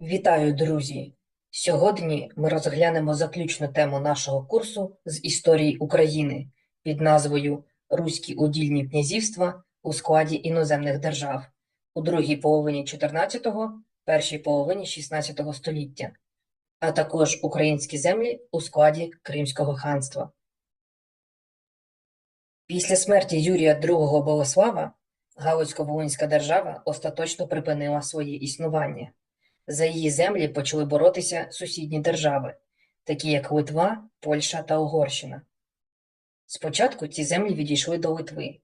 Вітаю, друзі! Сьогодні ми розглянемо заключну тему нашого курсу з історії України під назвою Руські удільні князівства у складі іноземних держав у другій половині 14-го, першій половині 16 століття, а також українські землі у складі Кримського ханства. Після смерті Юрія II Болеслава Галицько-Волинська держава остаточно припинила своє існування. За її землі почали боротися сусідні держави, такі як Литва, Польща та Угорщина. Спочатку ці землі відійшли до Литви,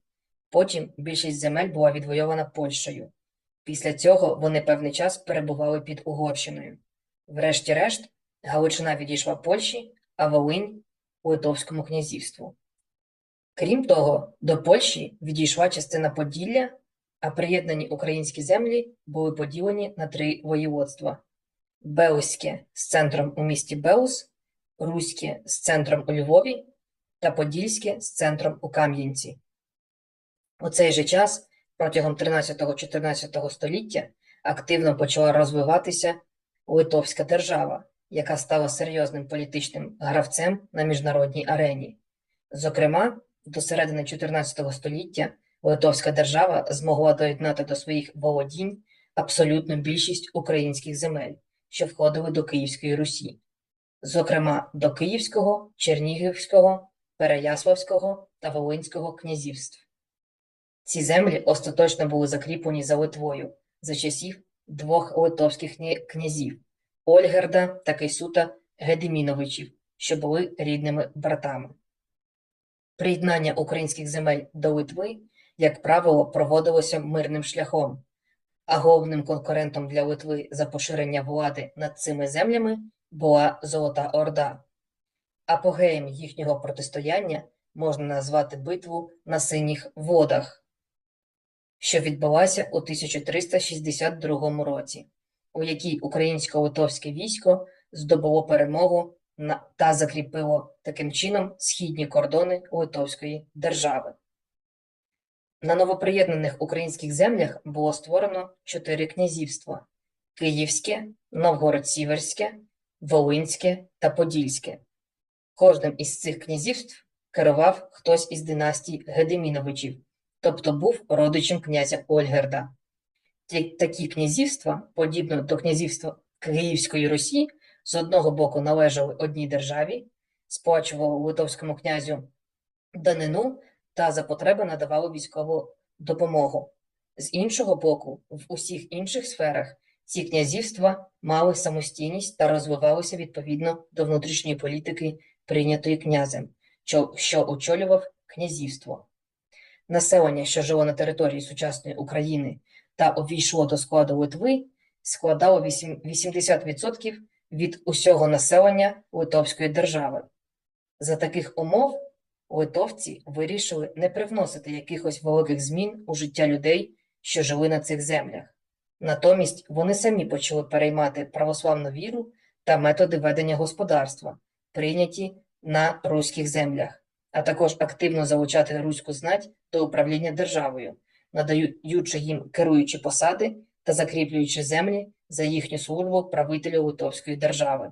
потім більшість земель була відвойована Польщею. Після цього вони певний час перебували під Угорщиною. Врешті-решт, Галичина відійшла Польщі, а Волинь – Литовському князівству. Крім того, до Польщі відійшла частина Поділля, а приєднані українські землі були поділені на три воєводства: Беуське з центром у місті Беус, Руське з центром у Львові та Подільське з центром у Кам'янці. У цей же час, протягом 13-14 століття, активно почала розвиватися Литовська держава, яка стала серйозним політичним гравцем на міжнародній арені. Зокрема, до середини 14 століття Литовська держава змогла доєднати до своїх володінь абсолютну більшість українських земель, що входили до Київської Русі, зокрема до Київського, Чернігівського, Переяславського та Волинського князівств. Ці землі остаточно були закріплені за Литвою за часів двох литовських князів Ольгерда та Кейсута Гедеміновичів, що були рідними братами. Приєднання українських земель до Литви, як правило, проводилося мирним шляхом, а головним конкурентом для Литви за поширення влади над цими землями була Золота Орда. Апогеєм їхнього протистояння можна назвати битву на Синіх водах, що відбулася у 1362 році, у якій українсько-литовське військо здобуло перемогу та закріпило таким чином східні кордони Литовської держави. На новоприєднаних українських землях було створено чотири князівства: Київське, Новгород-Сіверське, Волинське та Подільське. Кожним із цих князівств керував хтось із династій Гедеміновичів, тобто був родичем князя Ольгерда. Такі князівства, подібно до князівства Київської Русі, з одного боку належали одній державі, сплачували литовському князю данину та за потреби надавали військову допомогу. З іншого боку, в усіх інших сферах ці князівства мали самостійність та розвивалися відповідно до внутрішньої політики, прийнятої князем, що, очолював князівство. Населення, що жило на території сучасної України та увійшло до складу Литви, складало вісім- 80% від усього населення Литовської держави. За таких умов литовці вирішили не привносити якихось великих змін у життя людей, що жили на цих землях. Натомість вони самі почали переймати православну віру та методи ведення господарства, прийняті на руських землях, а також активно залучати руську знать до управління державою, надаючи їм керуючі посади та закріплюючи землі за їхню службу правителю Литовської держави.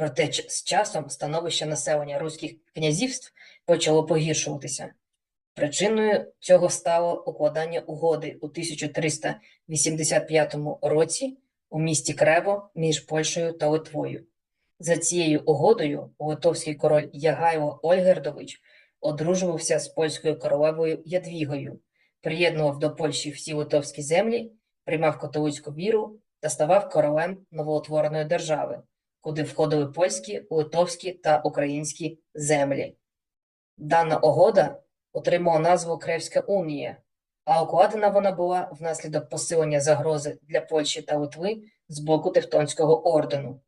Проте з часом становище населення руських князівств почало погіршуватися. Причиною цього стало укладання угоди у 1385 році у місті Крево між Польщею та Литвою. За цією угодою литовський король Ягайло Ольгердович одружувався з польською королевою Ядвігою, приєднував до Польщі всі литовські землі, приймав католицьку віру та ставав королем новоутвореної держави, куди входили польські, литовські та українські землі. Дана угода отримала назву Кревська унія, а укладена вона була внаслідок посилення загрози для Польщі та Литви з боку Тевтонського ордену.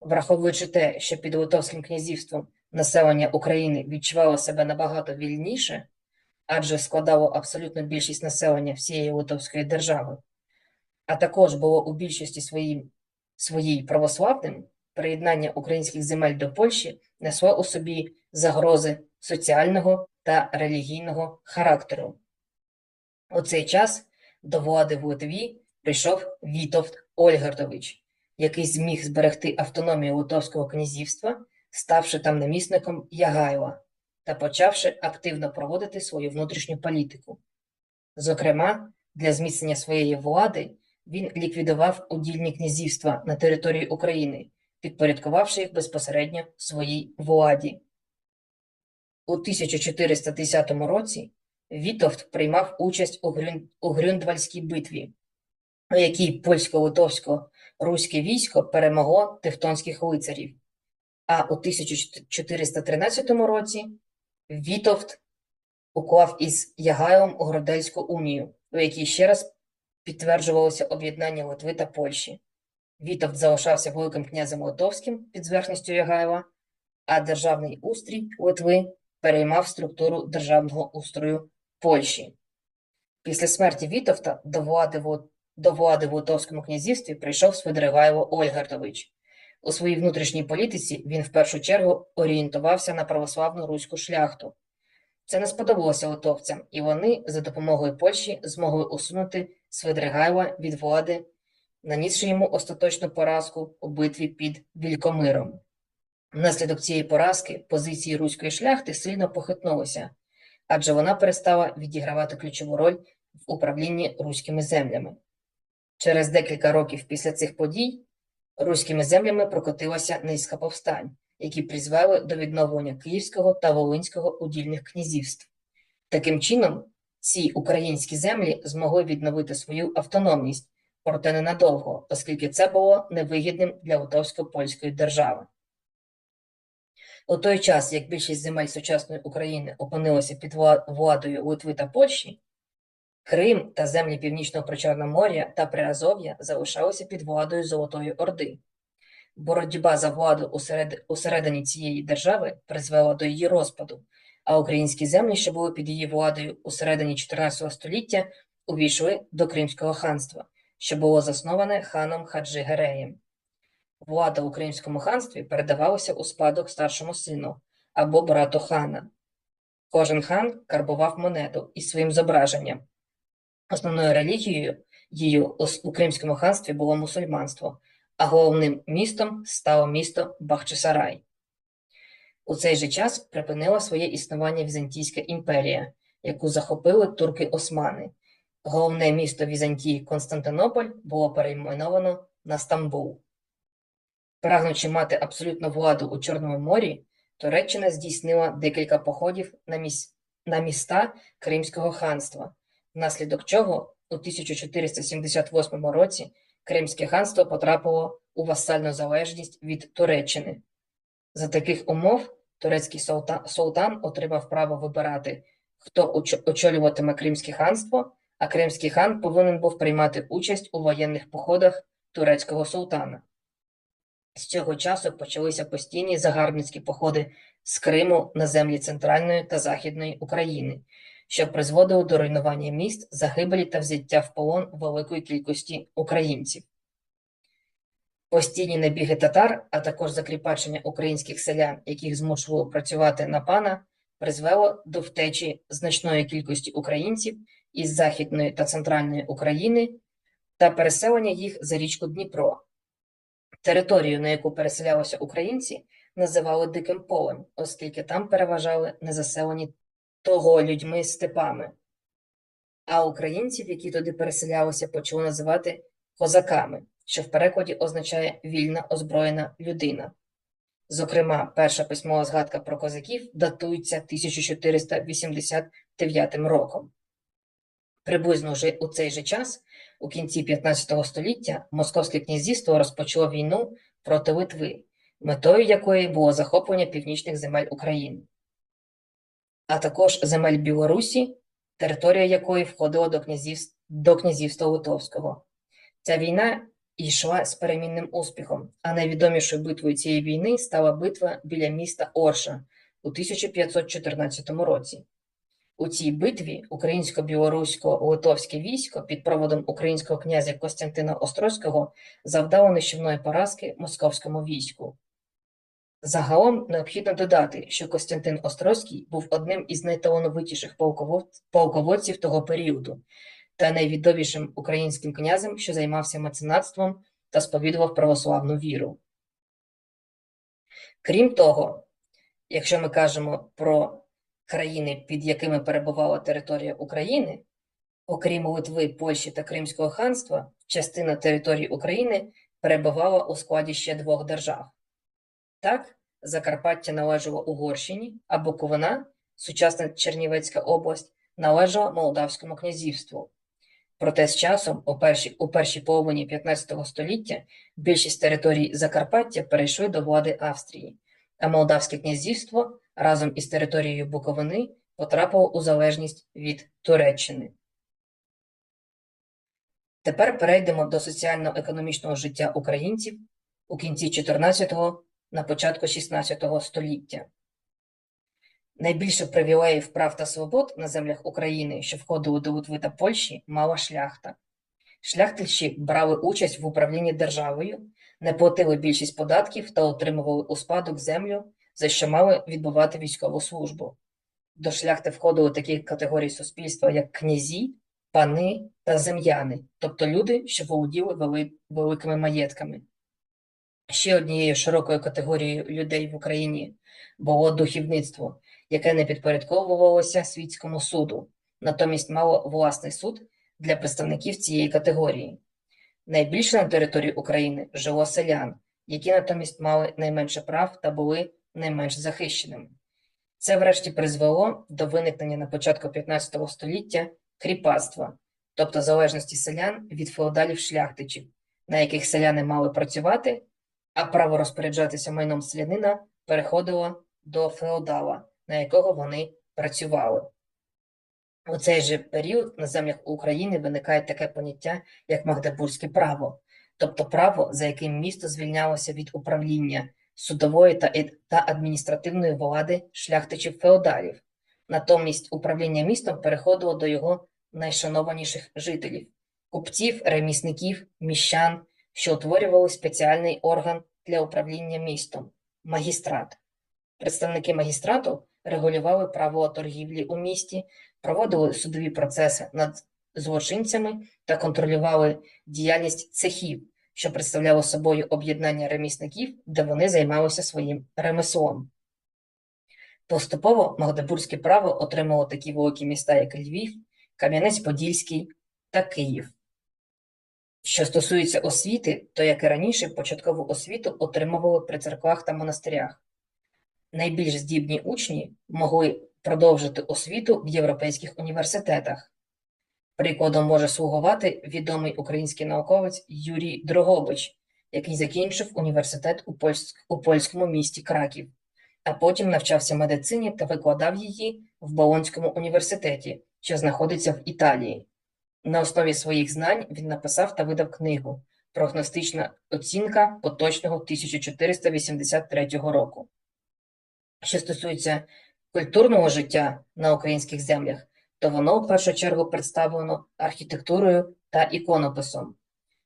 Враховуючи те, що під Литовським князівством населення України відчувало себе набагато вільніше, адже складало абсолютну більшість населення всієї Литовської держави, а також було у більшості своїй, своїй православним, приєднання українських земель до Польщі несло у собі загрози соціального та релігійного характеру. У цей час до влади в Литві прийшов Вітовт Ольгардович, який зміг зберегти автономію Литовського князівства, ставши там намісником Ягайла та почавши активно проводити свою внутрішню політику. Зокрема, для зміцнення своєї влади він ліквідував удільні князівства на території України, підпорядкувавши їх безпосередньо своїй владі. У 1410 році Вітовт приймав участь у, Грюн... у Грюндвальській битві, у якій польсько-литовсько-руське військо перемогло тевтонських лицарів. А у 1413 році Вітовт уклав із Ягайлом Гродельську унію, у якій ще раз підтверджувалося об'єднання Литви та Польщі. Вітовт залишався Великим князем Литовським під зверхністю Ягайла, а державний устрій Литви переймав структуру державного устрою Польщі. Після смерті Вітовта до влади в, до влади в Литовському князівстві прийшов Свидригайло Ольгардович. У своїй внутрішній політиці він в першу чергу орієнтувався на православну руську шляхту. Це не сподобалося литовцям, і вони за допомогою Польщі змогли усунути Свидригайла від влади, нанісши йому остаточну поразку у битві під Вількомиром. Внаслідок цієї поразки позиції руської шляхти сильно похитнулися, адже вона перестала відігравати ключову роль в управлінні руськими землями. Через декілька років після цих подій руськими землями прокотилася низка повстань, які призвели до відновлення Київського та Волинського удільних князівств. Таким чином, ці українські землі змогли відновити свою автономність, проте ненадовго, оскільки це було невигідним для Литовсько-Польської держави. У той час, як більшість земель сучасної України опинилися під владою Литви та Польщі, Крим та землі Північного Причорномор'я та Приазов'я залишалися під владою Золотої Орди. Боротьба за владу усеред... усередині цієї держави призвела до її розпаду, а українські землі, що були під її владою у середині 14 століття, увійшли до Кримського ханства, що було засноване ханом Хаджи Гереєм. Влада у Кримському ханстві передавалася у спадок старшому сину або брату хана. Кожен хан карбував монету із своїм зображенням. Основною релігією її у Кримському ханстві було мусульманство, а головним містом стало місто Бахчисарай. У цей же час припинила своє існування Візантійська імперія, яку захопили турки-османи. Головне місто Візантії Константинополь було перейменовано на Стамбул. Прагнучи мати абсолютну владу у Чорному морі, Туреччина здійснила декілька походів на, міс... на міста Кримського ханства, внаслідок чого у 1478 році Кримське ханство потрапило у васальну залежність від Туреччини. За таких умов турецький султан отримав право вибирати, хто очолюватиме Кримське ханство, а Кримський хан повинен був приймати участь у воєнних походах турецького султана. З цього часу почалися постійні загарбницькі походи з Криму на землі Центральної та Західної України, що призводило до руйнування міст, загибелі та взяття в полон великої кількості українців. Постійні набіги татар, а також закріпачення українських селян, яких змушувало працювати на пана, призвело до втечі значної кількості українців із Західної та Центральної України та переселення їх за річку Дніпро. Територію, на яку переселялися українці, називали Диким полем, оскільки там переважали незаселені того людьми степами. А українців, які туди переселялися, почали називати козаками, що в перекладі означає вільна озброєна людина. Зокрема, перша письмова згадка про козаків датується 1489 роком. Приблизно вже у цей же час, у кінці 15 століття, Московське князівство розпочало війну проти Литви, метою якої було захоплення північних земель України, а також земель Білорусі, територія якої входила до князівства, до князівства Литовського. Ця війна йшла з перемінним успіхом, а найвідомішою битвою цієї війни стала битва біля міста Орша у 1514 році. У цій битві українсько-білорусько-литовське військо під проводом українського князя Костянтина Острозького завдало нищівної поразки московському війську. Загалом необхідно додати, що Костянтин Острозький був одним із найталановитіших полководців того періоду, та найвідомішим українським князем, що займався меценатством та сповідував православну віру. Крім того, якщо ми кажемо про країни, під якими перебувала територія України, окрім Литви, Польщі та Кримського ханства, частина території України перебувала у складі ще двох держав. Так, Закарпаття належало Угорщині, а Буковина, сучасна Чернівецька область, належала Молдавському князівству. Проте з часом, у першій, у першій половині 15 століття, більшість територій Закарпаття перейшли до влади Австрії, а Молдавське князівство разом із територією Буковини потрапило у залежність від Туреччини. Тепер перейдемо до соціально-економічного життя українців у кінці 14-го, на початку 16 століття. Найбільше привілеїв прав та свобод на землях України, що входили до Литви та Польщі, мала шляхта. Шляхтичі брали участь в управлінні державою, не платили більшість податків та отримували у спадок землю, за що мали відбувати військову службу. До шляхти входили такі категорії суспільства, як князі, пани та зем'яни, тобто люди, що володіли вели- великими маєтками. Ще однією широкою категорією людей в Україні було духовництво, яке не підпорядковувалося світському суду, натомість мало власний суд для представників цієї категорії. Найбільше на території України жило селян, які натомість мали найменше прав та були найменш захищеними. Це врешті призвело до виникнення на початку 15 століття кріпацтва, тобто залежності селян від феодалів шляхтичів, на яких селяни мали працювати, а право розпоряджатися майном селянина переходило до феодала, на якого вони працювали. У цей же період на землях України виникає таке поняття, як Магдебурзьке право, тобто право, за яким місто звільнялося від управління судової та, та адміністративної влади шляхтичів феодалів. Натомість управління містом переходило до його найшанованіших жителів купців, ремісників, міщан, що утворювали спеціальний орган для управління містом магістрат. Представники магістрату регулювали правила торгівлі у місті, проводили судові процеси над злочинцями та контролювали діяльність цехів, що представляло собою об'єднання ремісників, де вони займалися своїм ремеслом. Поступово Магдебурзьке право отримало такі великі міста, як Львів, Кам'янець-Подільський та Київ. Що стосується освіти, то, як і раніше, початкову освіту отримували при церквах та монастирях. Найбільш здібні учні могли продовжити освіту в європейських університетах. Прикладом може слугувати відомий український науковець Юрій Дрогобич, який закінчив університет у, польськ... у польському місті Краків, а потім навчався медицині та викладав її в Болонському університеті, що знаходиться в Італії. На основі своїх знань він написав та видав книгу Прогностична оцінка поточного 1483 року. Що стосується культурного життя на українських землях, то воно в першу чергу представлено архітектурою та іконописом.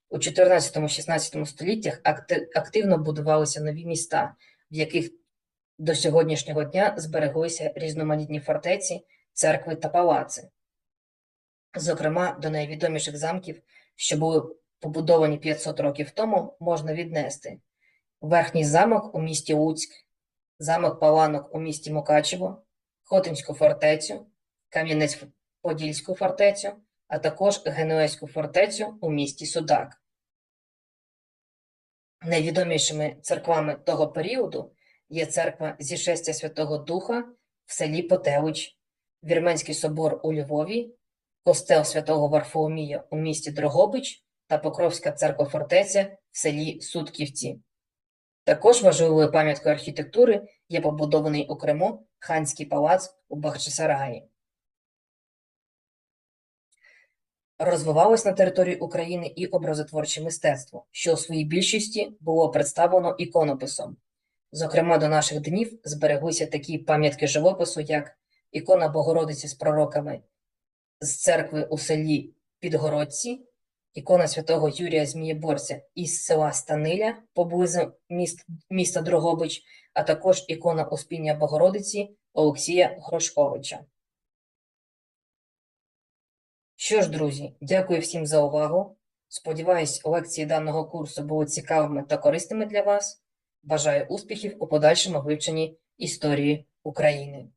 У 14-16 століттях активно будувалися нові міста, в яких до сьогоднішнього дня збереглися різноманітні фортеці, церкви та палаци. Зокрема, до найвідоміших замків, що були побудовані 500 років тому, можна віднести Верхній замок у місті Луцьк, замок Паланок у місті Мукачево, Хотинську фортецю, Кам'янець-Подільську фортецю, а також Генуезьку фортецю у місті Судак. Найвідомішими церквами того періоду є церква Зішестя Святого Духа в селі Потелич, Вірменський собор у Львові, костел Святого Варфоломія у місті Дрогобич та Покровська церква-фортеця в селі Сутківці. Також важливою пам'яткою архітектури є побудований у Криму ханський палац у Бахчисараї. Розвивалось на території України і образотворче мистецтво, що у своїй більшості було представлено іконописом. Зокрема, до наших днів збереглися такі пам'ятки живопису, як ікона Богородиці з пророками з церкви у селі Підгородці, ікона святого Юрія Змієборця із села Станиля поблизу міст, міста Дрогобич, а також ікона Успіння Богородиці Олексія Грошковича. Що ж, друзі, дякую всім за увагу. Сподіваюсь, лекції даного курсу були цікавими та корисними для вас. Бажаю успіхів у подальшому вивченні історії України.